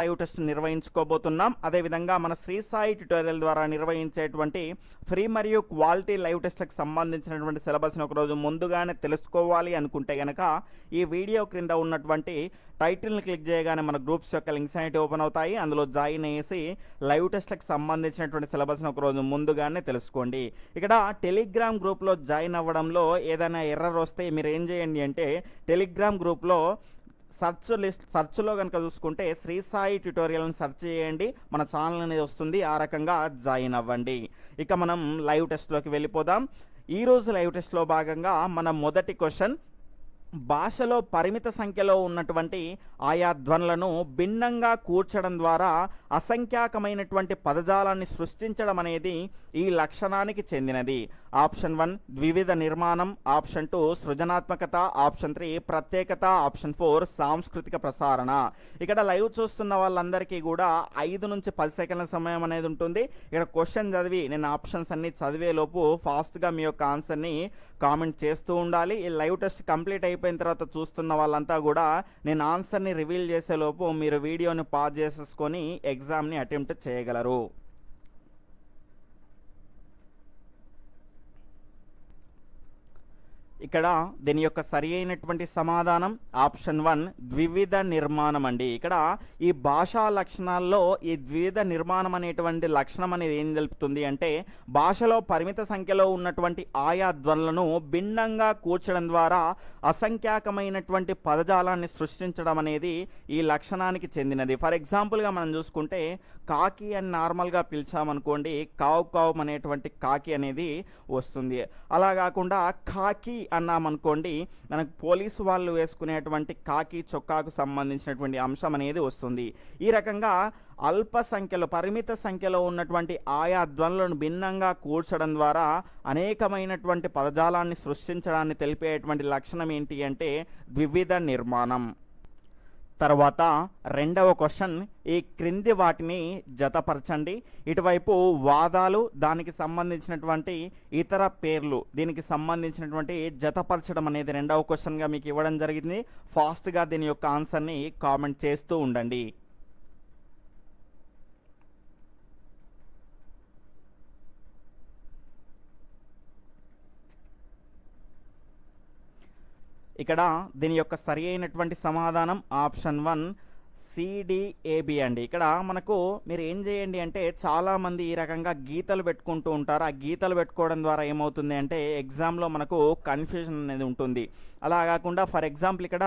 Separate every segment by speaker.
Speaker 1: Live test నిర్వహించుకోబోతున్నాం. అదేవిధంగా మన Shri Sai tutorial ద్వారా నిర్వహించేటువంటి ఫ్రీ మరియు క్వాలిటీ లైవ్ టెస్ట్లకు సంబంధించినటువంటి సిలబస్ని ఒకరోజు ముందుగానే తెలుసుకోవాలి అనుకుంటే కనుక ఈ వీడియో క్రింద ఉన్నటువంటి టైటిల్ని క్లిక్ చేయగానే మన గ్రూప్స్ యొక్క లింక్స్ అనేవి ఓపెన్ అవుతాయి. అందులో జాయిన్ అయ్యేసి లైవ్ టెస్ట్లకు సంబంధించినటువంటి సిలబస్ని ఒకరోజు ముందుగానే తెలుసుకోండి. ఇక్కడ టెలిగ్రామ్ గ్రూప్లో జాయిన్ అవ్వడంలో ఏదైనా ఎర్రర్ వస్తే మీరు ఏం చేయండి అంటే టెలిగ్రామ్ గ్రూప్లో సర్చ్ లిస్ట్ సర్చ్లో కనుక చూసుకుంటే శ్రీ సాయి ట్యుటోరియల్ని సెర్చ్ చేయండి. మన ఛానల్ అనేది వస్తుంది. ఆ రకంగా జాయిన్ అవ్వండి. ఇక మనం లైవ్ టెస్ట్లోకి వెళ్ళిపోదాం. ఈరోజు లైవ్ టెస్ట్లో భాగంగా మన మొదటి క్వశ్చన్ భాషలో పరిమిత సంఖ్యలో ఉన్నటువంటి ఆయా ధ్వనులను భిన్నంగా కూర్చడం ద్వారా అసంఖ్యాకమైనటువంటి పదజాలాన్ని సృష్టించడం అనేది ఈ లక్షణానికి చెందినది. ఆప్షన్ వన్ ద్వివిధ నిర్మాణం. ఆప్షన్ టూ సృజనాత్మకత. ఆప్షన్ త్రీ ప్రత్యేకత. ఆప్షన్ ఫోర్ సాంస్కృతిక ప్రసారణ. ఇక్కడ లైవ్ చూస్తున్న వాళ్ళందరికీ కూడా ఐదు నుంచి పది సెకండ్ల సమయం అనేది ఉంటుంది. ఇక్కడ క్వశ్చన్ చదివి నేను ఆప్షన్స్ అన్ని చదివే లోపు ఫాస్ట్గా మీ యొక్క ఆన్సర్ని కామెంట్ చేస్తూ ఉండాలి. ఈ లైవ్ టెస్ట్ కంప్లీట్ అయిపోయిన తర్వాత చూస్తున్న వాళ్ళంతా కూడా నేను ఆన్సర్ని రివీల్ చేసేలోపు మీరు వీడియోని పాజ్ చేసేసుకొని ఎగ్జామ్ని అటెంప్ట్ చేయగలరు. ఇక్కడ దీని యొక్క సరి అయినటువంటి సమాధానం ఆప్షన్ వన్ ద్వివిధ నిర్మాణం అండి. ఇక్కడ ఈ భాషా లక్షణాల్లో ఈ ద్వివిధ నిర్మాణం అనేటువంటి లక్షణం అనేది ఏం తెలుపుతుంది అంటే భాషలో పరిమిత సంఖ్యలో ఉన్నటువంటి ఆయా ధ్వనులను భిన్నంగా కూర్చడం ద్వారా అసంఖ్యాకమైనటువంటి పదజాలాన్ని సృష్టించడం అనేది ఈ లక్షణానికి చెందినది. ఫర్ ఎగ్జాంపుల్గా మనం చూసుకుంటే కాకి అని నార్మల్గా పిలిచామనుకోండి కావు కావు అనేటువంటి కాకి అనేది వస్తుంది. అలా కాకుండా కాకి అన్నామనుకోండి మనకు పోలీసు వాళ్ళు వేసుకునేటువంటి కాకి చొక్కాకు సంబంధించినటువంటి అంశం అనేది వస్తుంది. ఈ రకంగా అల్ప సంఖ్యలో పరిమిత సంఖ్యలో ఉన్నటువంటి ఆయా ధ్వనులను భిన్నంగా కూర్చడం ద్వారా అనేకమైనటువంటి పదజాలాన్ని సృష్టించడాన్ని తెలిపేటువంటి లక్షణం ఏంటి అంటే ద్వివిధ నిర్మాణం. తర్వాత రెండవ క్వశ్చన్ ఈ క్రింది వాటిని జతపరచండి. ఇటువైపు వాదాలు దానికి సంబంధించినటువంటి ఇతర పేర్లు దీనికి సంబంధించినటువంటి జతపరచడం అనేది రెండవ క్వశ్చన్గా మీకు ఇవ్వడం జరిగింది. ఫాస్ట్గా దీని యొక్క ఆన్సర్ని కామెంట్ చేస్తూ ఉండండి. ఇక్కడ దీని యొక్క సరి అయినటువంటి సమాధానం ఆప్షన్ వన్ సిడిఏబి అండి. ఇక్కడ మనకు మీరు ఏం చేయండి అంటే చాలామంది ఈ రకంగా గీతలు పెట్టుకుంటూ ఉంటారు. ఆ గీతలు పెట్టుకోవడం ద్వారా ఏమవుతుంది అంటే ఎగ్జామ్లో మనకు కన్ఫ్యూజన్ అనేది ఉంటుంది. అలా కాకుండా ఫర్ ఎగ్జాంపుల్ ఇక్కడ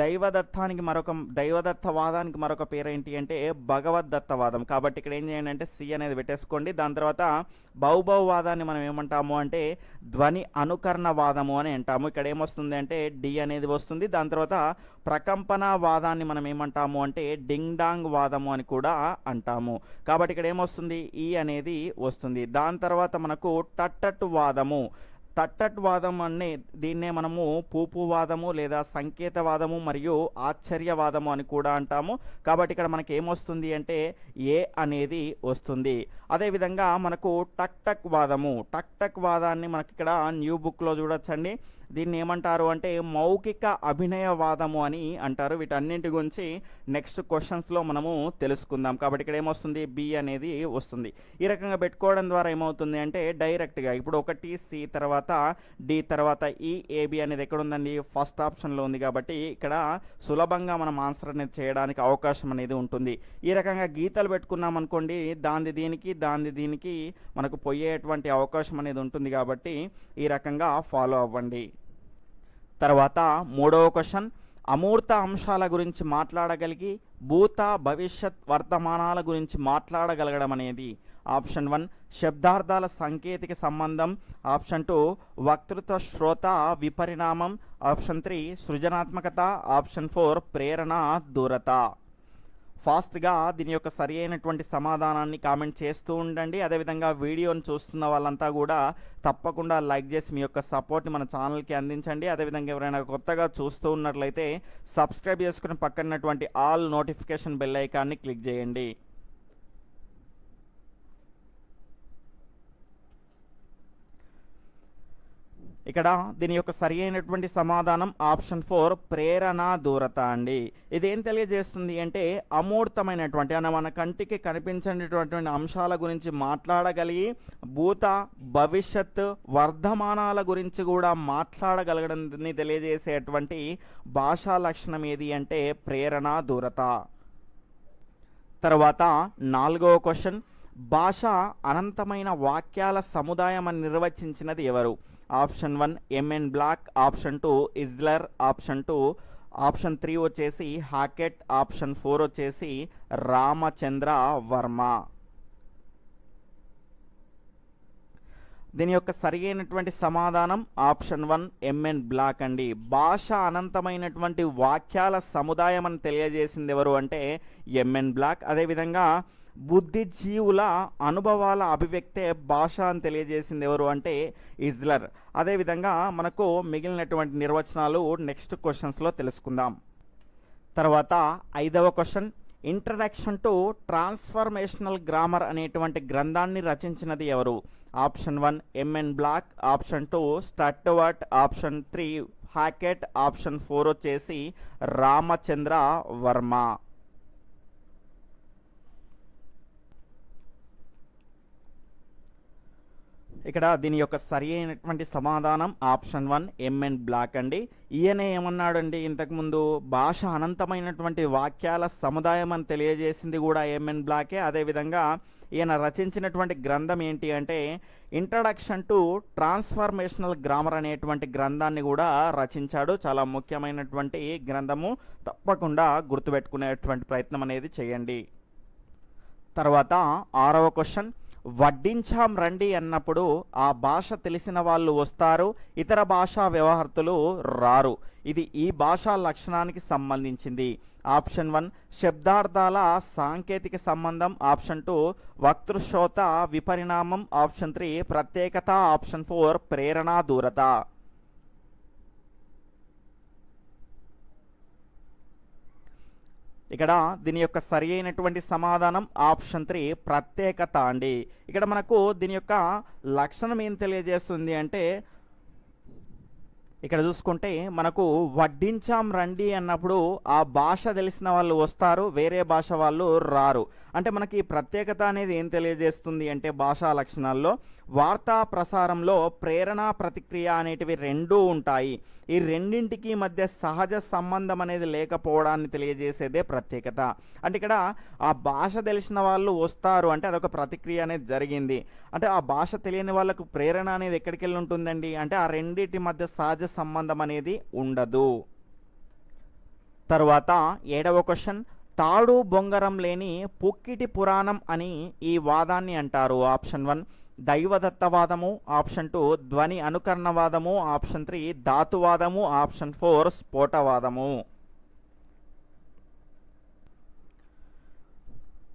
Speaker 1: దైవదత్తానికి మరొక దైవదత్తవాదానికి మరొక పేరు ఏంటి అంటే భగవద్దత్తవాదం. కాబట్టి ఇక్కడ ఏం చేయండి అంటే సి అనేది పెట్టేసుకోండి. దాని తర్వాత బౌభవవాదాన్ని మనం ఏమంటాము అంటే ధ్వని అనుకరణవాదము అని అంటాము. ఇక్కడ ఏమొస్తుంది అంటే డి అనేది వస్తుంది. దాని తర్వాత ప్రకంపనవాదాన్ని మనం ఏమంటాము అంటే డింగ్ డాంగ్ వాదము అని కూడా అంటాము. కాబట్టి ఇక్కడ ఏమొస్తుంది ఈ అనేది వస్తుంది. దాని తర్వాత మనకు టట్టట్టు వాదము తట్టట్ వాదం అనే దీన్నే మనము పూపువాదము లేదా సంకేతవాదము మరియు ఆశ్చర్యవాదము అని కూడా అంటాము. కాబట్టి ఇక్కడ మనకి ఏమొస్తుంది అంటే ఏ అనేది వస్తుంది. అదేవిధంగా మనకు టక్ టక్ వాదము టక్ టక్ వాదాన్ని మనకి ఇక్కడ న్యూ బుక్లో చూడొచ్చండి. దీన్ని ఏమంటారు అంటే మౌఖిక అభినయవాదము అని అంటారు. వీటన్నింటి గురించి నెక్స్ట్ క్వశ్చన్స్లో మనము తెలుసుకుందాం. కాబట్టి ఇక్కడ ఏమొస్తుంది? బి అనేది వస్తుంది. ఈ రకంగా పెట్టుకోవడం ద్వారా ఏమవుతుంది అంటే డైరెక్ట్గా ఇప్పుడు ఒకటి సి తర్వాత డి తర్వాత e, ఈ ఏబి అనేది ఎక్కడ ఉందండి ఫస్ట్ ఆప్షన్లో ఉంది కాబట్టి ఇక్కడ సులభంగా మనం ఆన్సర్ అనేది చేయడానికి అవకాశం అనేది ఉంటుంది. ఈ రకంగా గీతలు పెట్టుకున్నాం అనుకోండి దాని దీనికి దాని దీనికి మనకు పోయేటువంటి అవకాశం అనేది ఉంటుంది కాబట్టి ఈ రకంగా ఫాలో అవ్వండి. తర్వాత మూడవ క్వశ్చన్ అమూర్త అంశాల గురించి మాట్లాడగలిగి భూత భవిష్యత్ వర్తమానాల గురించి మాట్లాడగలగడం అనేది. ఆప్షన్ వన్ శబ్దార్థాల సాంకేతిక సంబంధం. ఆప్షన్ టూ వక్తృత్వ శ్రోత విపరిణామం. ఆప్షన్ త్రీ సృజనాత్మకత. ఆప్షన్ ఫోర్ ప్రేరణ దూరత. ఫాస్ట్గా దీని యొక్క సరి అయినటువంటి సమాధానాన్ని కామెంట్ చేస్తూ ఉండండి. అదేవిధంగా వీడియోని చూస్తున్న వాళ్ళంతా కూడా తప్పకుండా లైక్ చేసి మీ యొక్క సపోర్ట్ని మన ఛానల్కి అందించండి. అదేవిధంగా ఎవరైనా కొత్తగా చూస్తూ ఉన్నట్లయితే సబ్స్క్రైబ్ చేసుకుని పక్కనటువంటి ఆల్ నోటిఫికేషన్ బెల్ ఐకాన్ని క్లిక్ చేయండి. ఇక్కడ దీని యొక్క సరి అయినటువంటి సమాధానం ఆప్షన్ ఫోర్ ప్రేరణ దూరత అండి. ఇదేం తెలియజేస్తుంది అంటే అమూర్తమైనటువంటి అన్న మన కంటికి కనిపించినటువంటి అంశాల గురించి మాట్లాడగలిగి భూత భవిష్యత్ వర్ధమానాల గురించి కూడా మాట్లాడగలగడాన్ని తెలియజేసేటువంటి భాషా లక్షణం ఏది అంటే ప్రేరణ దూరత. తర్వాత నాలుగవ క్వశ్చన్ భాష అనంతమైన వాక్యాల సముదాయం అని నిర్వచించినది ఎవరు? Option one M N Bloch option two ఇజ్లర్ option two option three వచ్చేసి హాకెట్ ఆప్షన్ ఫోర్ వచ్చేసి రామచంద్ర వర్మ. దీని యొక్క సరి అయినటువంటి సమాధానం ఆప్షన్ వన్ ఎంఎన్ బ్లాక్ అండి. భాష అనంతమైనటువంటి వాక్యాల సముదాయం అని తెలియజేసింది ఎవరు అంటే ఎంఎన్ బ్లాక్ అదేవిధంగా బుద్ధిజీవుల అనుభవాల అభివ్యక్తే భాష అని తెలియజేసింది ఎవరు అంటే ఇజ్లర్ అదేవిధంగా మనకు మిగిలినటువంటి నిర్వచనాలు నెక్స్ట్ క్వశ్చన్స్లో తెలుసుకుందాం. తర్వాత ఐదవ question introduction to transformational grammar అనేటువంటి గ్రంథాన్ని రచించినది ఎవరు? Option one M N Bloch option two Stuart option three Hockett option four వచ్చేసి రామచంద్ర వర్మ. ఇక్కడ దీని యొక్క సరి అయినటువంటి సమాధానం ఆప్షన్ వన్ ఎంఎన్ బ్లాక్ అండి. ఈయన ఏమన్నాడండి? ఇంతకుముందు భాష అనంతమైనటువంటి వాక్యాల సముదాయం అని తెలియజేసింది కూడా ఎంఎన్ బ్లాకే అదేవిధంగా ఈయన రచించినటువంటి గ్రంథం ఏంటి అంటే ఇంట్రడక్షన్ టు ట్రాన్స్ఫర్మేషనల్ గ్రామర్ అనేటువంటి గ్రంథాన్ని కూడా రచించాడు. చాలా ముఖ్యమైనటువంటి గ్రంథము. తప్పకుండా గుర్తుపెట్టుకునేటువంటి ప్రయత్నం అనేది చేయండి. తర్వాత ఆరవ క్వశ్చన్ వడ్డించాం రండి అన్నప్పుడు ఆ భాష తెలిసిన వాళ్ళు వస్తారు ఇతర భాషా వ్యవహర్తులు రారు. ఇది ఈ భాషా లక్షణానికి సంబంధించింది. ఆప్షన్ వన్ శబ్దార్థాల సాంకేతిక సంబంధం. ఆప్షన్ టూ వక్తృశ్రోత విపరిణామం. ఆప్షన్ త్రీ ప్రత్యేకత. ఆప్షన్ ఫోర్ ప్రేరణ దూరత. ఇక్కడ దీని యొక్క సరి అయినటువంటి సమాధానం ఆప్షన్ త్రీ ప్రత్యేకత అండి. ఇక్కడ మనకు దీని యొక్క లక్షణం ఏం తెలియజేస్తుంది అంటే ఇక్కడ చూసుకుంటే మనకు వడ్డించాం రండి అన్నప్పుడు ఆ భాష తెలిసిన వాళ్ళు వస్తారు వేరే భాష వాళ్ళు రారు. అంటే మనకి ప్రత్యేకత అనేది ఏం తెలియజేస్తుంది అంటే భాషా లక్షణాల్లో వార్తా ప్రసారంలో ప్రేరణ ప్రతిక్రియ అనేటివి రెండూ ఉంటాయి. ఈ రెండింటికి మధ్య సహజ సంబంధం అనేది లేకపోవడాన్ని తెలియజేసేదే ప్రత్యేకత. అంటే ఇక్కడ ఆ భాష తెలిసిన వాళ్ళు వస్తారు అంటే అదొక ప్రతిక్రియ అనేది జరిగింది. అంటే ఆ భాష తెలియని వాళ్ళకు ప్రేరణ అనేది ఎక్కడికి వెళ్ళి ఉంటుందండి? అంటే ఆ రెండింటి మధ్య సహజ సంబంధం అనేది ఉండదు. తరువాత ఏడవ క్వశ్చన్ తాడు బొంగరం లేని పుక్కిటి పురాణం అని ఈ వాదాన్ని అంటారు. ఆప్షన్ వన్ దైవదత్తవాదము. ఆప్షన్ టూ ధ్వని అనుకరణవాదము. ఆప్షన్ త్రీ ధాతువాదము. ఆప్షన్ ఫోర్ స్ఫోటవాదము.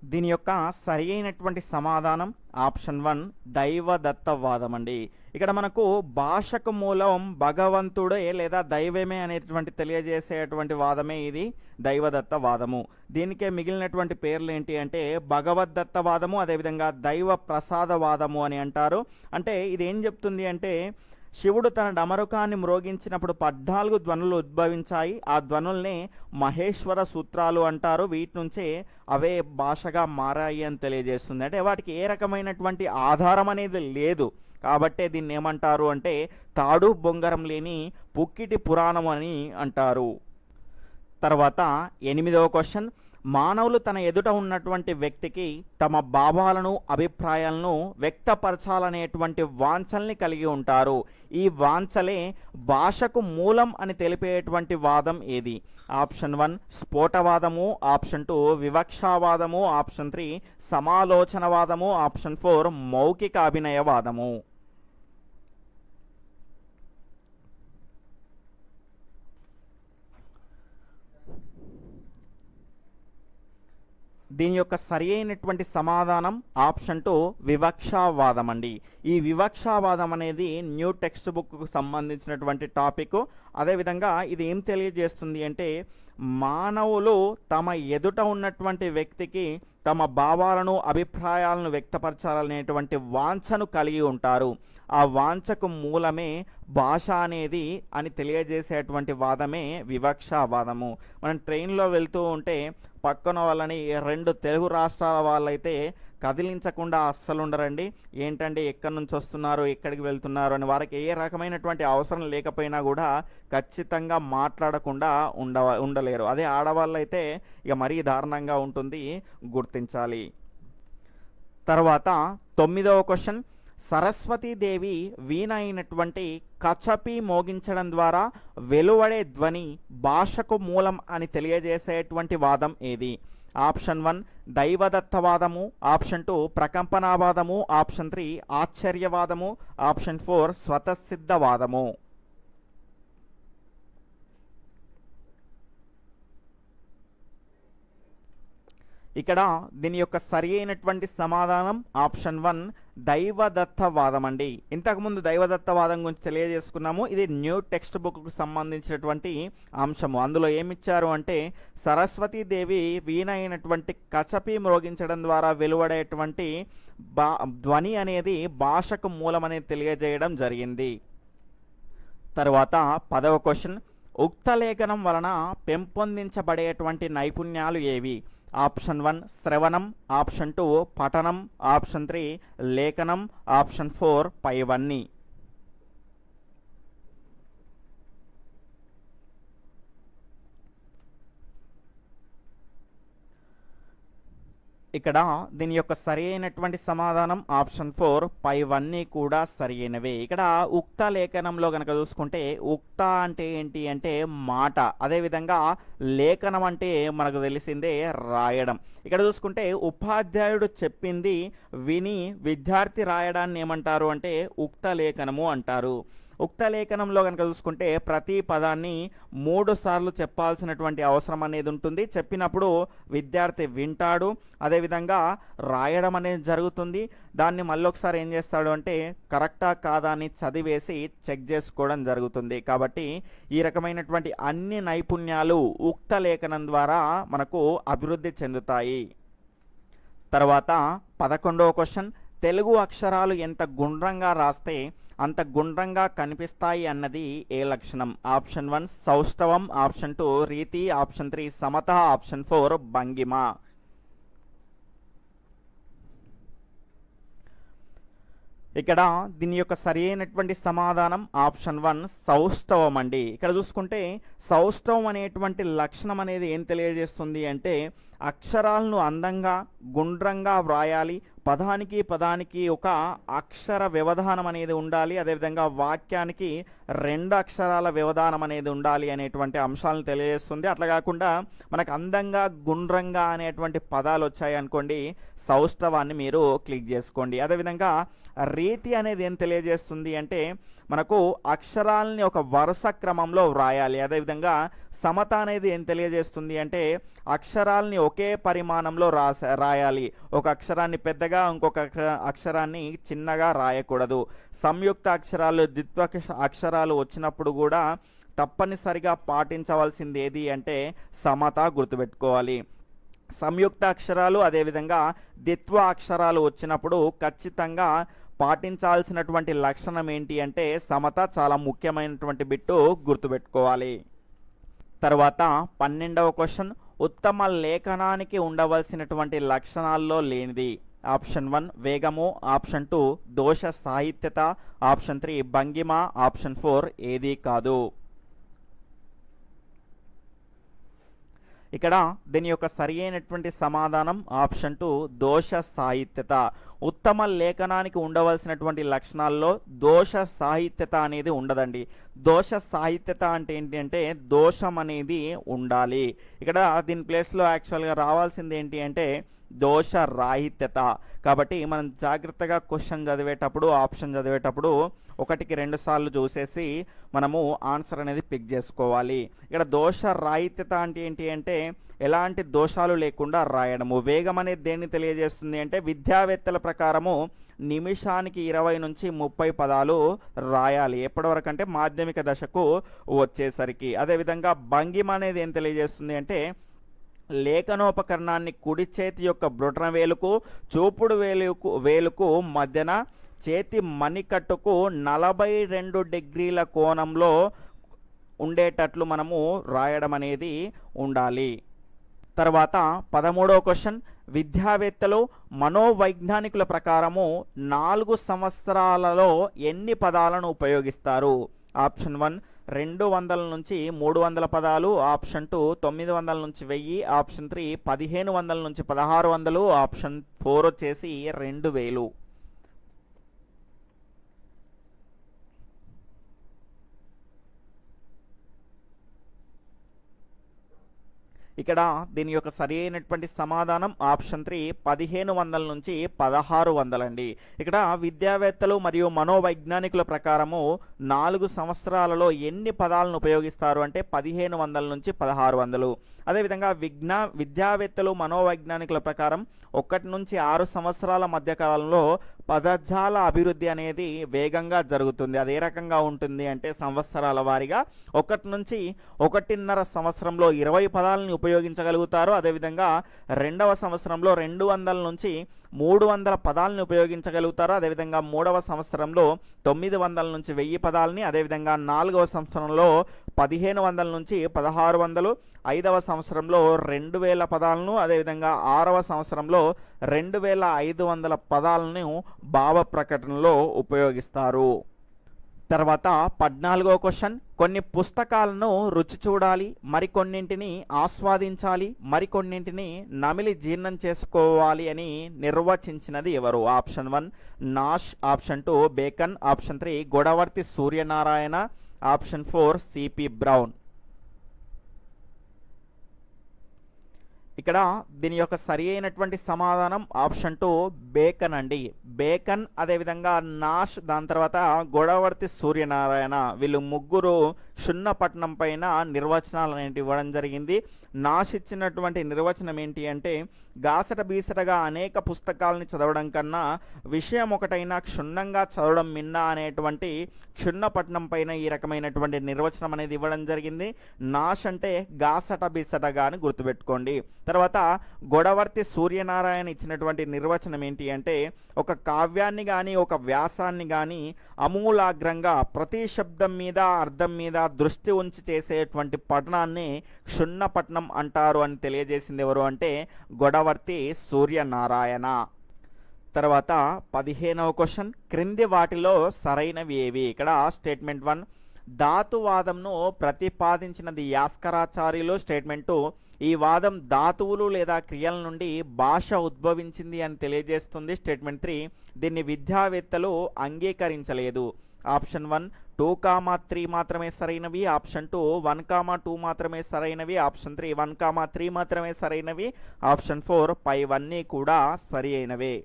Speaker 1: దీని యొక్క సరి అయినటువంటి సమాధానం ఆప్షన్ వన్ దైవదత్తవాదం అండి ఇక్కడ మనకు భాషకు మూలం భగవంతుడే లేదా దైవమే అనేటువంటి తెలియజేసేటువంటి వాదమే ఇది దైవదత్త వాదము. దీనికే మిగిలినటువంటి పేర్లు ఏంటి అంటే భగవద్దత్త వాదము అదేవిధంగా దైవ ప్రసాద వాదము అని అంటారు. అంటే ఇది ఏం చెప్తుంది అంటే శివుడు తన డమరుకాన్ని మ్రోగించినప్పుడు పద్నాలుగు ధ్వనులు ఉద్భవించాయి. ఆ ధ్వనుల్ని మహేశ్వర సూత్రాలు అంటారు. వీటి నుంచే అవే భాషగా మారాయి అని తెలియజేస్తుంది. అంటే వాటికి ఏ రకమైనటువంటి ఆధారం అనేది లేదు. కాబట్టే దీన్ని ఏమంటారు అంటే తాడు బొంగరం లేని పుక్కిటి పురాణం అని అంటారు. తర్వాత ఎనిమిదవ క్వశ్చన్. మానవులు తన ఎదుట ఉన్నటువంటి వ్యక్తికి తమ భావాలను అభిప్రాయాలను వ్యక్తపరచాలనేటువంటి వాంఛల్ని కలిగి ఉంటారు. ఈ వాంఛలే భాషకు మూలం అని తెలిపేటువంటి వాదం ఏది? ఆప్షన్ వన్ స్ఫోటవాదము. ఆప్షన్ టూ వివక్షావాదము. ఆప్షన్ త్రీ సమాలోచనవాదము. ఆప్షన్ ఫోర్ మౌఖిక అభినయవాదము. దీని యొక్క సరి అయినటువంటి సమాధానం ఆప్షన్ టు వివక్షావాదం అండి ఈ వివక్షావాదం అనేది న్యూ టెక్స్ట్ బుక్కు సంబంధించినటువంటి టాపిక్. అదేవిధంగా ఇది ఏం తెలియజేస్తుంది అంటే మానవులు తమ ఎదుట ఉన్నటువంటి వ్యక్తికి తమ భావాలను అభిప్రాయాలను వ్యక్తపరచాలనేటువంటి వాంఛను కలిగి ఉంటారు. ఆ వాంఛకు మూలమే భాష అనేది అని తెలియజేసేటువంటి వాదమే వివక్షవాదము. మనం ట్రైన్లో వెళ్తూ ఉంటే పక్కన వాళ్ళని రెండు తెలుగు రాష్ట్రాల వాళ్ళైతే కదిలించకుండా అస్సలు ఉండరండి. ఏంటంటే ఎక్కడి నుంచి వస్తున్నారు ఎక్కడికి వెళ్తున్నారు అని వారికి ఏ రకమైనటువంటి అవసరం లేకపోయినా కూడా ఖచ్చితంగా మాట్లాడకుండా ఉండ ఉండలేరు. అదే ఆడవాళ్ళు అయితే ఇక మరీ దారుణంగా ఉంటుంది గుర్తించాలి. తర్వాత తొమ్మిదవ క్వశ్చన్. సరస్వతీదేవి వీణ అయినటువంటి కచపి మోగించడం ద్వారా వెలువడే ధ్వని భాషకు మూలం అని తెలియజేసేటువంటి వాదం ఏది? ఆప్షన్ వన్ దైవదత్తవాదము. ఆప్షన్ టూ ప్రకంపనావాదము. ఆప్షన్ త్రీ ఆశ్చర్యవాదము. ఆప్షన్ ఫోర్ స్వతసిద్ధవాదము. ఇక్కడ దీని యొక్క సరి అయినటువంటి సమాధానం ఆప్షన్ వన్ దైవదత్తవాదం అండి ఇంతకుముందు దైవదత్తవాదం గురించి తెలియజేసుకున్నాము. ఇది న్యూ టెక్స్ట్ బుక్కు సంబంధించినటువంటి అంశము. అందులో ఏమిచ్చారు అంటే సరస్వతీదేవి వీణ అయినటువంటి కచపి మ్రోగించడం ద్వారా వెలువడేటువంటి బా ధ్వని అనేది భాషకు మూలం అనేది తెలియజేయడం జరిగింది. తర్వాత పదవ క్వశ్చన్ ఉక్త లేఖనం వలన పెంపొందించబడేటువంటి నైపుణ్యాలు ఏవి? ఆప్షన్ వన్ శ్రవణం ఆప్షన్ టూ పఠనం ఆప్షన్ త్రీ లేఖనం ఆప్షన్ ఫోర్ పైవన్నీ. ఇక్కడ దీని యొక్క సరి అయినటువంటి సమాధానం ఆప్షన్ ఫోర్ పైవన్నీ కూడా సరి అయినవే ఇక్కడ ఉక్త లేఖనంలో కనుక చూసుకుంటే ఉక్త అంటే ఏంటి అంటే మాట. అదేవిధంగా లేఖనం అంటే మనకు తెలిసిందే రాయడం. ఇక్కడ చూసుకుంటే ఉపాధ్యాయుడు చెప్పింది విని విద్యార్థి రాయడాన్ని ఏమంటారు అంటే ఉక్త లేఖనము అంటారు. ఉక్త లేఖనంలో కనుక చూసుకుంటే ప్రతి పదాన్ని మూడు సార్లు చెప్పాల్సినటువంటి అవసరం అనేది ఉంటుంది. చెప్పినప్పుడు విద్యార్థి వింటాడు. అదేవిధంగా రాయడం అనేది జరుగుతుంది. దాన్ని మళ్ళొకసారి ఏం చేస్తాడు అంటే కరెక్టా కాదా అని చదివేసి చెక్ చేసుకోవడం జరుగుతుంది. కాబట్టి ఈ రకమైనటువంటి అన్ని నైపుణ్యాలు ఉక్త లేఖనం ద్వారా మనకు అభివృద్ధి చెందుతాయి. తర్వాత పదకొండవ క్వశ్చన్. తెలుగు అక్షరాలు ఎంత గుండ్రంగా రాస్తే అంత గుండ్రంగా కనిపిస్తాయి అన్నది ఏ లక్షణం? ఆప్షన్ వన్ సౌష్ఠవం. ఆప్షన్ టూ రీతి. ఆప్షన్ త్రీ సమత. ఆప్షన్ ఫోర్ భంగిమ. ఇక్కడ దీని యొక్క సరి అయినటువంటి సమాధానం ఆప్షన్ వన్ సౌష్ఠవం అండి. ఇక్కడ చూసుకుంటే సౌష్ఠవం అనేటువంటి లక్షణం అనేది ఏం తెలియజేస్తుంది అంటే అక్షరాలను అందంగా గుండ్రంగా వ్రాయాలి పదానికి పదానికి ఒక అక్షర వ్యవధానం అనేది ఉండాలి. అదేవిధంగా వాక్యానికి రెండు అక్షరాల వ్యవధానం అనేది ఉండాలి అనేటువంటి అంశాలను తెలియజేస్తుంది. అట్లా కాకుండా మనకు అందంగా గుండ్రంగా అనేటువంటి పదాలు వచ్చాయి అనుకోండి సౌష్ఠవాన్ని మీరు క్లిక్ చేసుకోండి. అదేవిధంగా రీతి అనేది ఏం తెలియజేస్తుంది అంటే మనకు అక్షరాలని ఒక వరుస క్రమంలో వ్రాయాలి. అదేవిధంగా సమత అనేది ఏం తెలియజేస్తుంది అంటే అక్షరాల్ని ఒకే పరిమాణంలో రాస రాయాలి. ఒక అక్షరాన్ని పెద్దగా ఇంకొక అక్షరాన్ని చిన్నగా రాయకూడదు. సంయుక్త అక్షరాలు ద్విత్వ అక్షరాలు వచ్చినప్పుడు కూడా తప్పనిసరిగా పాటించవలసింది ఏది అంటే సమత గుర్తుపెట్టుకోవాలి. సంయుక్త అక్షరాలు అదేవిధంగా ద్విత్వ అక్షరాలు వచ్చినప్పుడు ఖచ్చితంగా పాటించాల్సినటువంటి లక్షణం ఏంటి అంటే సమత చాలా ముఖ్యమైనటువంటి బిట్టు గుర్తుపెట్టుకోవాలి. తర్వాత పన్నెండవ క్వశ్చన్ ఉత్తమ లేఖనానికి ఉండవలసినటువంటి లక్షణాల్లో లేనిది. ఆప్షన్ వన్ వేగము ఆప్షన్ టూ దోష సాహిత్యత ఆప్షన్ త్రీ భంగిమ ఆప్షన్ ఫోర్ ఏదీ కాదు. ఇక్కడ దీని యొక్క సరి అయినటువంటి సమాధానం ఆప్షన్ టూ దోష సాహిత్యత. ఉత్తమ లేఖనానికి ఉండవలసినటువంటి లక్షణాల్లో దోష సాహిత్యత అనేది ఉండదండి. దోష సాహిత్యత అంటే ఏంటి అంటే దోషం అనేది ఉండాలి. ఇక్కడ దీని ప్లేస్లో యాక్చువల్గా రావాల్సింది ఏంటి అంటే దోష రాహిత్యత కాబట్టి మనం జాగ్రత్తగా క్వశ్చన్ చదివేటప్పుడు ఆప్షన్ చదివేటప్పుడు ఒకటికి రెండు సార్లు చూసేసి మనము ఆన్సర్ అనేది పిక్ చేసుకోవాలి. ఇక్కడ దోష రాహిత్యత అంటే ఏంటి అంటే ఎలాంటి దోషాలు లేకుండా రాయడము. వేగం అనేది దేన్ని తెలియజేస్తుంది అంటే విద్యావేత్తల ప్రకారము నిమిషానికి ఇరవై నుంచి ముప్పై పదాలు రాయాలి. ఎప్పటివరకు అంటే మాధ్యమిక దశకు వచ్చేసరికి. అదేవిధంగా భంగిమ అనేది ఏం తెలియజేస్తుంది అంటే లేఖనోపకరణాన్ని కుడి చేతి యొక్క బ్రుటన వేలుకు చూపుడు వేలుకు వేలుకు మధ్యన చేతి మణికట్టుకు నలభై రెండు డిగ్రీల కోణంలో ఉండేటట్లు మనము రాయడం అనేది ఉండాలి. తర్వాత పదమూడవ క్వశ్చన్. విద్యావేత్తలు మనోవైజ్ఞానికుల ప్రకారము నాలుగు సంవత్సరాలలో ఎన్ని పదాలను ఉపయోగిస్తారు? ఆప్షన్ వన్ రెండు వందల నుంచి మూడు వందల పదాలు ఆప్షన్ టూ తొమ్మిది వందల నుంచి వెయ్యి ఆప్షన్ త్రీ పదిహేను వందల నుంచి పదహారు వందలు ఆప్షన్ ఫోర్ వచ్చేసి రెండు వేలు. ఇక్కడ దీని యొక్క సరి అయినటువంటి సమాధానం ఆప్షన్ త్రీ పదిహేను వందల నుంచి పదహారు వందలండి. ఇక్కడ విద్యావేత్తలు మరియు మనోవైజ్ఞానికుల ప్రకారము నాలుగు సంవత్సరాలలో ఎన్ని పదాలను ఉపయోగిస్తారు అంటే పదిహేను వందల నుంచి పదహారు వందలు. అదేవిధంగా విజ్ఞా విద్యావేత్తలు మనోవైజ్ఞానికుల ప్రకారం ఒకటి నుంచి ఆరు సంవత్సరాల మధ్య కాలంలో పదజాల అభివృద్ధి అనేది వేగంగా జరుగుతుంది. అది ఏ రకంగా ఉంటుంది అంటే సంవత్సరాల వారీగా ఒకటి నుంచి ఒకటిన్నర సంవత్సరంలో ఇరవై పదాలని ఉపయోగించగలుగుతారు. అదేవిధంగా రెండవ సంవత్సరంలో రెండు వందల నుంచి మూడు వందల పదాలని ఉపయోగించగలుగుతారు? అదేవిధంగా మూడవ సంవత్సరంలో తొమ్మిది వందల నుంచి వెయ్యి పదాలని అదేవిధంగా నాలుగవ సంవత్సరంలో పదిహేను వందల నుంచి పదహారు వందలు ఐదవ సంవత్సరంలో రెండు వేల పదాలను అదేవిధంగా ఆరవ సంవత్సరంలో రెండు వేల ఐదు వందల పదాలను భావ ప్రకటనలో ఉపయోగిస్తారు. తర్వాత పద్నాలుగో క్వశ్చన్. కొన్ని పుస్తకాలను రుచి చూడాలి మరికొన్నింటిని ఆస్వాదించాలి మరికొన్నింటిని నమిలి జీర్ణం చేసుకోవాలి అని నిర్వచించినది ఎవరు? Option one Nash. Option two Bacon. Option three Godavarti Suryanarayana. Option four C P Brown. ఇక్కడ దీని యొక్క సరి అయినటువంటి సమాధానం ఆప్షన్ టూ బేకన్ అండి. బేకన్ అదేవిధంగా నాష్ దాని తర్వాత గోడావర్తి సూర్యనారాయణ వీళ్ళు ముగ్గురు క్షున్నపట్నం పైన నిర్వచనాలు అనేవి ఇవ్వడం జరిగింది. నాష్ ఇచ్చినటువంటి నిర్వచనం ఏంటి అంటే గాసట బీసటగా అనేక పుస్తకాలని చదవడం కన్నా విషయం ఒకటైనా క్షుణ్ణంగా చదవడం మిన్నా అనేటువంటి క్షుణ్ణపట్నం పైన ఈ రకమైనటువంటి నిర్వచనం అనేది ఇవ్వడం జరిగింది. నాష్ అంటే గాసట బీసటగా అని గుర్తుపెట్టుకోండి. తర్వాత గొడవర్తి సూర్యనారాయణ ఇచ్చినటువంటి నిర్వచనం ఏంటి అంటే ఒక కావ్యాన్ని కానీ ఒక వ్యాసాన్ని కానీ అమూలాగ్రంగా ప్రతి శబ్దం మీద అర్థం మీద దృష్టి ఉంచి చేసేటువంటి పఠనాన్ని క్షుణ్ణపట్నం అంటారు అని తెలియజేసింది ఎవరు అంటే గొడవర్తి సూర్యనారాయణ. తర్వాత పదిహేనవ క్వశ్చన్ క్రింది వాటిలో సరైనవి ఏవి? ఇక్కడ స్టేట్మెంట్ వన్ ధాతువాదంను ప్రతిపాదించినది యాస్కరాచార్యులు. స్టేట్మెంటు ఈ వాదం ధాతువులు లేదా క్రియల నుండి భాష ఉద్భవించింది అని తెలియజేస్తుంది. స్టేట్మెంట్ త్రీ దీన్ని విద్యావేత్తలు అంగీకరించలేదు. Option one two comma three మాత్రమే సరైనవి option two one comma two మాత్రమే సరైనవి option three one comma three మాత్రమే సరైనవి ఆప్షన్ ఫోర్ పైవన్నీ కూడా సరి అయినవే.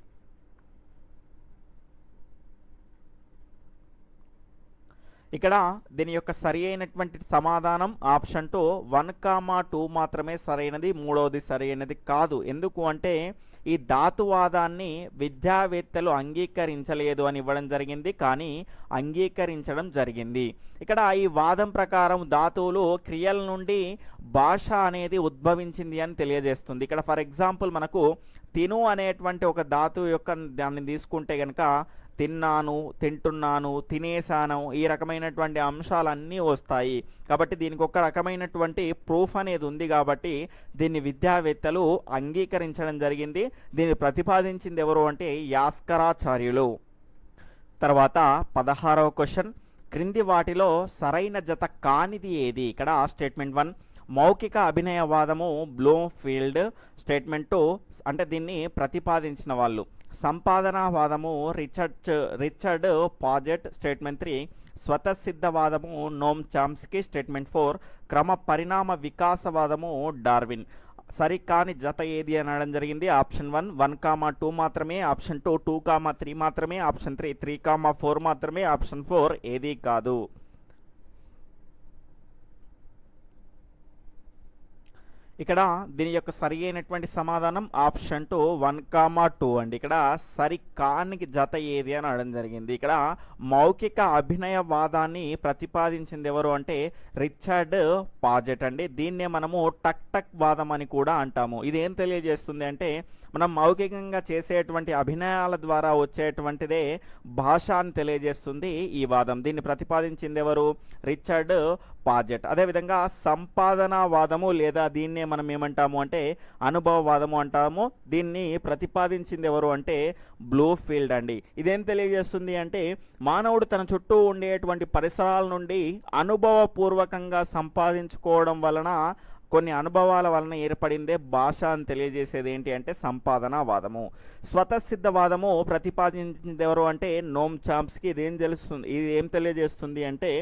Speaker 1: ఇక్కడ దీని యొక్క సరి అయినటువంటి సమాధానం option two one comma two మాత్రమే సరైనది మూడవది సరైనది కాదు. ఎందుకు అంటే ఈ ధాతువాదాన్ని విద్యావేత్తలు అంగీకరించలేదు అని ఇవ్వడం జరిగింది కానీ అంగీకరించడం జరిగింది. ఇక్కడ ఈ వాదం ప్రకారం ధాతువులు క్రియల నుండి భాష అనేది ఉద్భవించింది అని తెలియజేస్తుంది. ఇక్కడ ఫర్ ఎగ్జాంపుల్ మనకు తిను అనేటువంటి ఒక ధాతువు యొక్క దాన్ని తీసుకుంటే కనుక తిన్నాను తింటున్నాను తినేశాను ఈ రకమైనటువంటి అంశాలన్నీ వస్తాయి. కాబట్టి దీనికి ఒక రకమైనటువంటి ప్రూఫ్ అనేది ఉంది కాబట్టి దీన్ని విద్యావేత్తలు అంగీకరించడం జరిగింది. దీన్ని ప్రతిపాదించింది ఎవరు అంటే యాస్కరాచార్యులు. తర్వాత పదహారవ క్వశ్చన్. క్రింది వాటిలో సరైన జత కానిది ఏది? ఇక్కడ స్టేట్మెంట్ వన్. మౌఖిక అభినయవాదము బ్లూమ్ఫీల్డ్ స్టేట్మెంటు అంటే దీన్ని ప్రతిపాదించిన వాళ్ళు. సంపాదనావాదము Richard Richard Paget statement three స్వతసిద్ధవాదము Noam Chomsky statement four క్రమ పరిణామ వికాసవాదము డార్విన్. సరికాని జత ఏది అని అనడం జరిగింది? Option one one comma two మాత్రమే. Option two two comma three మాత్రమే. Option three three comma four మాత్రమే. ఆప్షన్ ఫోర్ ఏది కాదు. ఇక్కడ దీని యొక్క సరి అయినటువంటి సమాధానం option two one comma two అండి. ఇక్కడ సరి కానికి జత ఏది అని అడగడం జరిగింది. ఇక్కడ మౌఖిక అభినయవాదాన్ని ప్రతిపాదించింది ఎవరు అంటే రిచర్డ్ పాజెట్ అండి. దీన్నే మనము టక్ టక్ వాదం అని కూడా అంటాము. ఇది ఏం తెలియజేస్తుంది అంటే మనం మౌఖికంగా చేసేటువంటి అభినయాల ద్వారా వచ్చేటువంటిదే భాష అని తెలియజేస్తుంది ఈ వాదం. దీన్ని ప్రతిపాదించింది ఎవరు? Richard Paget. అదేవిధంగా సంపాదన వాదము లేదా దీన్నే మనం ఏమంటాము అంటే అనుభవవాదము అంటాము. దీన్ని ప్రతిపాదించింది ఎవరు అంటే బ్లూ ఫీల్డ్ అండి. ఇదేం తెలియజేస్తుంది అంటే మానవుడు తన చుట్టూ ఉండేటువంటి పరిసరాల నుండి అనుభవపూర్వకంగా సంపాదించుకోవడం వలన కొన్ని అనుభవాల వలన ఏర్పడిందే భాష అని తెలియజేసేది ఏంటి అంటే సంపాదన వాదము స్వతసిద్ధ వాదము ప్రతిపాదించింది ఎవరు అంటే నోమ్ చాంప్స్కి ఇదేం తెలుస్తుంది ఇది ఏం తెలియజేస్తుంది అంటే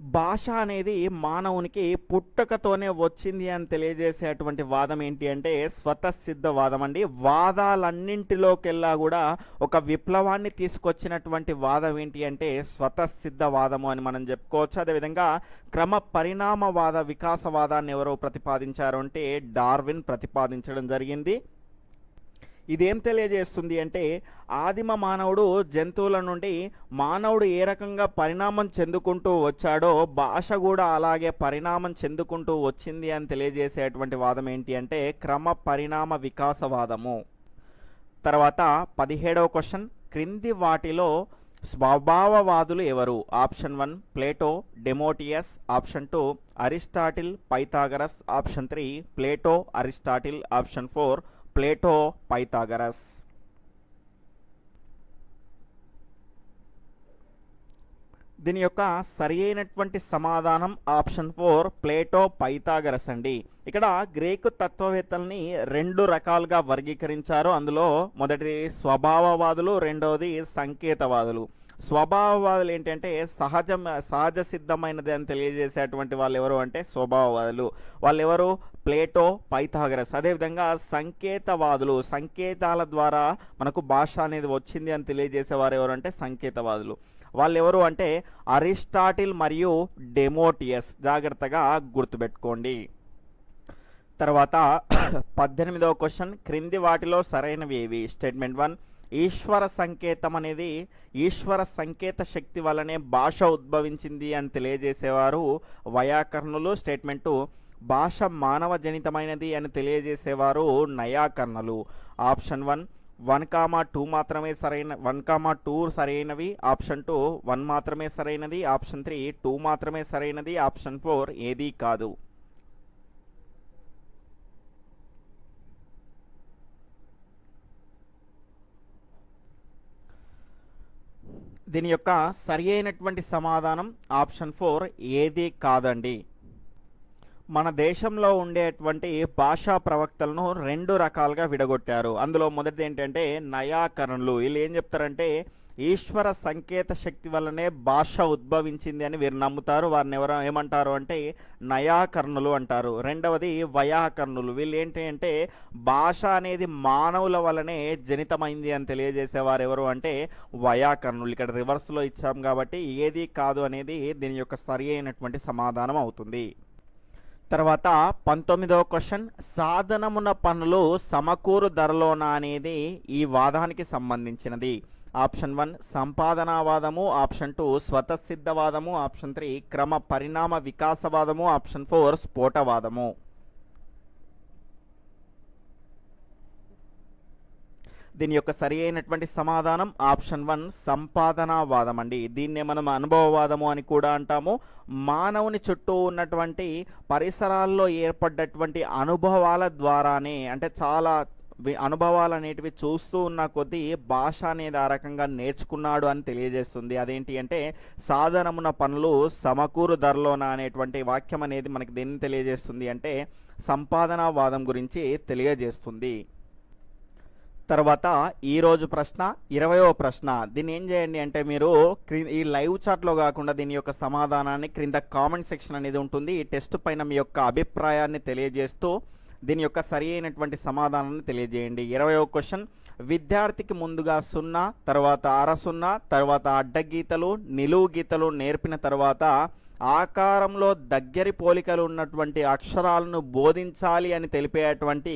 Speaker 1: భాష అనేది మానవునికి పుట్టుకతోనే వచ్చింది అని తెలియజేసేటువంటి వాదం ఏంటి అంటే స్వతసిద్ధ వాదం అండి. వాదాలన్నింటిలోకెల్లా కూడా ఒక విప్లవాన్ని తీసుకొచ్చినటువంటి వాదం ఏంటి అంటే స్వతసిద్ధ వాదము అని మనం చెప్పుకోవచ్చు. అదేవిధంగా క్రమ పరిణామవాద వికాసవాదాన్ని ఎవరో ప్రతిపాదించారు అంటే డార్విన్ ప్రతిపాదించడం జరిగింది. ఇదేం తెలియజేస్తుంది అంటే ఆదిమ మానవుడు జంతువుల నుండి మానవుడు ఏ రకంగా పరిణామం చెందుకుంటూ వచ్చాడో భాష కూడా అలాగే పరిణామం చెందుకుంటూ వచ్చింది అని తెలియజేసేటువంటి వాదం ఏంటి అంటే క్రమ పరిణామ వికాసవాదము. తర్వాత పదిహేడవ క్వశ్చన్ క్రింది వాటిలో స్వభావవాదులు ఎవరు? Option one Plato Democritus option two Aristotle Pythagoras option three Plato Aristotle option four Plato Pythagoras. దీని యొక్క సరి అయినటువంటి సమాధానం ఆప్షన్ ఫోర్ ప్లేటో పైథాగరస్ అండి. ఇక్కడ గ్రీకు తత్వవేత్తల్ని రెండు రకాలుగా వర్గీకరించారు. అందులో మొదటిది స్వభావవాదులు రెండవది సంకేతవాదులు. స్వభావవాదులు ఏంటంటే సహజం సహజ సిద్ధమైనది అని తెలియజేసేటువంటి వాళ్ళు ఎవరు అంటే స్వభావవాదులు. వాళ్ళు ఎవరు ప్లేటో పైథాగరస్. అదేవిధంగా సంకేతవాదులు. సంకేతాల ద్వారా మనకు భాష అనేది వచ్చింది అని తెలియజేసేవారు ఎవరు అంటే సంకేతవాదులు. వాళ్ళు ఎవరు అంటే అరిస్టాటిల్ మరియు డెమోటియస్. జాగ్రత్తగా గుర్తుపెట్టుకోండి. తర్వాత పద్దెనిమిదవ క్వశ్చన్ క్రింది వాటిలో సరైనవి ఏవి? స్టేట్మెంట్ వన్ ఈశ్వర సంకేతం అనేది ఈశ్వర సంకేత శక్తి వల్లనే భాష ఉద్భవించింది అని తెలియజేసేవారు వయాకర్ణులు. స్టేట్మెంటు భాష మానవ జనితమైనది అని తెలియజేసేవారు నయాకర్ణులు. Option one one comma two మాత్రమే సరైన వన్ కామా టూ సరైనవి. ఆప్షన్ టూ వన్ మాత్రమే సరైనది. ఆప్షన్ త్రీ టూ మాత్రమే సరైనది. ఆప్షన్ ఫోర్ ఏదీ కాదు. దీని యొక్క సరి అయినటువంటి సమాధానం ఆప్షన్ ఫోర్ ఏది కాదండి. మన దేశంలో ఉండేటువంటి భాషా ప్రవక్తలను రెండు రకాలుగా విడగొట్టారు. అందులో మొదటిది ఏంటంటే నయాకరణలు. వీళ్ళు ఏం చెప్తారంటే ఈశ్వర సంకేత శక్తి వల్లనే భాష ఉద్భవించింది అని వీరు నమ్ముతారు. వారిని ఎవరు ఏమంటారు అంటే నయాకర్ణులు అంటారు. రెండవది వయాకర్ణులు. వీళ్ళు ఏంటి అంటే భాష అనేది మానవుల వల్లనే జనితమైంది అని తెలియజేసేవారు ఎవరు అంటే వయాకర్ణులు. ఇక్కడ రివర్స్లో ఇచ్చాం కాబట్టి ఏది కాదు అనేది దీని యొక్క సరి అయినటువంటి సమాధానం అవుతుంది. తర్వాత పంతొమ్మిదవ క్వశ్చన్. సాధనమున పనులు సమకూరు ధరలోన అనేది ఈ వాదానికి సంబంధించినది. ఆప్షన్ వన్ సంపాదనావాదము ఆప్షన్ టూ స్వతసిద్ధవాదము ఆప్షన్ త్రీ క్రమ పరిణామ వికాసవాదము ఆప్షన్ ఫోర్ స్ఫోటవాదము. దీని యొక్క సరి అయినటువంటి సమాధానం ఆప్షన్ వన్ సంపాదనావాదం అండి దీన్నే మనం అనుభవవాదము అని కూడా అంటాము. మానవుని చుట్టూ ఉన్నటువంటి పరిసరాల్లో ఏర్పడ్డటువంటి అనుభవాల ద్వారానే అంటే చాలా అనుభవాలు అనేటివి చూస్తూ ఉన్న కొద్దీ భాష అనేది ఆ రకంగా నేర్చుకున్నాడు అని తెలియజేస్తుంది. అదేంటి అంటే సాధనమున పనులు సమకూరు ధరలోన అనేటువంటి వాక్యం అనేది మనకి దేన్ని తెలియజేస్తుంది అంటే సంపాదనావాదం గురించి తెలియజేస్తుంది. తర్వాత ఈరోజు ప్రశ్న ఇరవయో ప్రశ్న. దీన్ని ఏం చేయండి అంటే మీరు క్రి- ఈ లైవ్ చాట్లో కాకుండా దీని యొక్క సమాధానాన్ని క్రింద కామెంట్ సెక్షన్ అనేది ఉంటుంది. ఈ టెస్ట్ పైన మీ యొక్క అభిప్రాయాన్ని తెలియజేస్తూ దీని యొక్క సరి అయినటువంటి సమాధానాన్ని తెలియజేయండి. ఇరవయో క్వశ్చన్. విద్యార్థికి ముందుగా సున్నా తర్వాత అర సున్నా తర్వాత అడ్డగీతలు నిలువు గీతలు నేర్పిన తర్వాత ఆకారంలో దగ్గరి పోలికలు ఉన్నటువంటి అక్షరాలను బోధించాలి అని తెలిపేటువంటి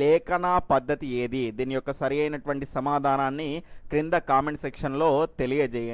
Speaker 1: లేఖనా పద్ధతి ఏది? దీని యొక్క సరి అయినటువంటి సమాధానాన్ని క్రింద కామెంట్ సెక్షన్లో తెలియజేయండి.